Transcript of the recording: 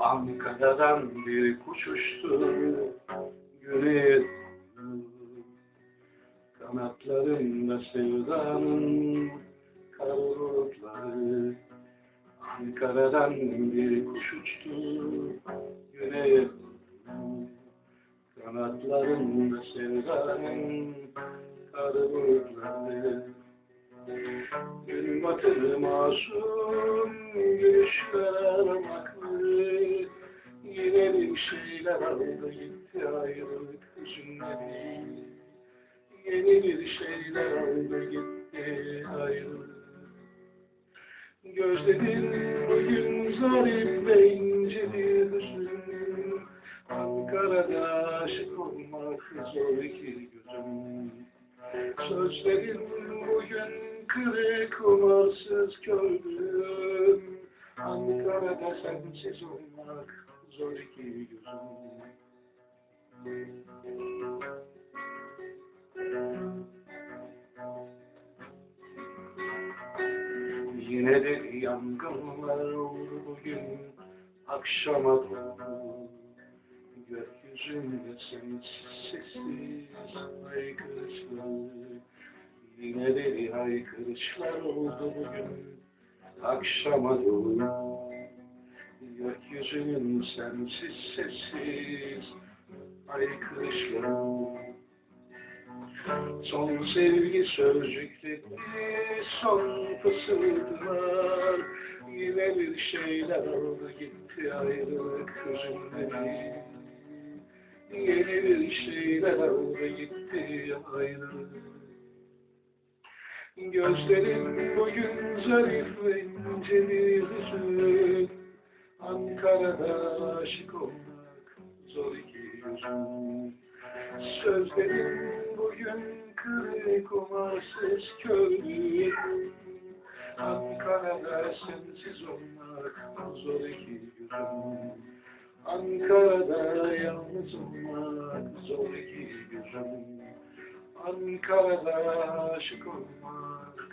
Ankara'dan uçtu güneye doğru. Kanatlarında sevdanın kara bulutları Ankara'dan bir kuş uçtu güneye. Kanatlarında sevdanın kara bulutları Gün batır masum gülüşler Yine bir şeyler aldı gitti ayrılık hüzünleri Yeni bir şeyler aldı gitti ayrılık. Gözlerin bugün zarif ve ince bir hüzün Ankara'da aşık olmak zor ki gözüm. Sözlerin bugün kırık umarsız kördüm Ankara'da sensiz olmak zor ki gözüm Yine de yangınlar oldu bugün akşama doğru. Gökyüzünde sensiz sessiz bir haykırışlar oldu bugün. Akşama doğru Gökyüzünün sensiz sessiz haykırışları Son sevgi sözcükleri son fısıldılar. Yine bir şeyler oldu gitti ayrılık hüzünleri Yeni bir şeyler oldu gitti ayrılık Gözlerim bugün zarif ve ince bir hüzün Ankara'da aşık olmak zor ki yüzüm Sözlerim bugün kırık umarsız köylü Ankara'da sensiz olmak zor ki yüzüm Ankara'da yalnız olmak zor ki yüzüm Ankara'da aşık olmak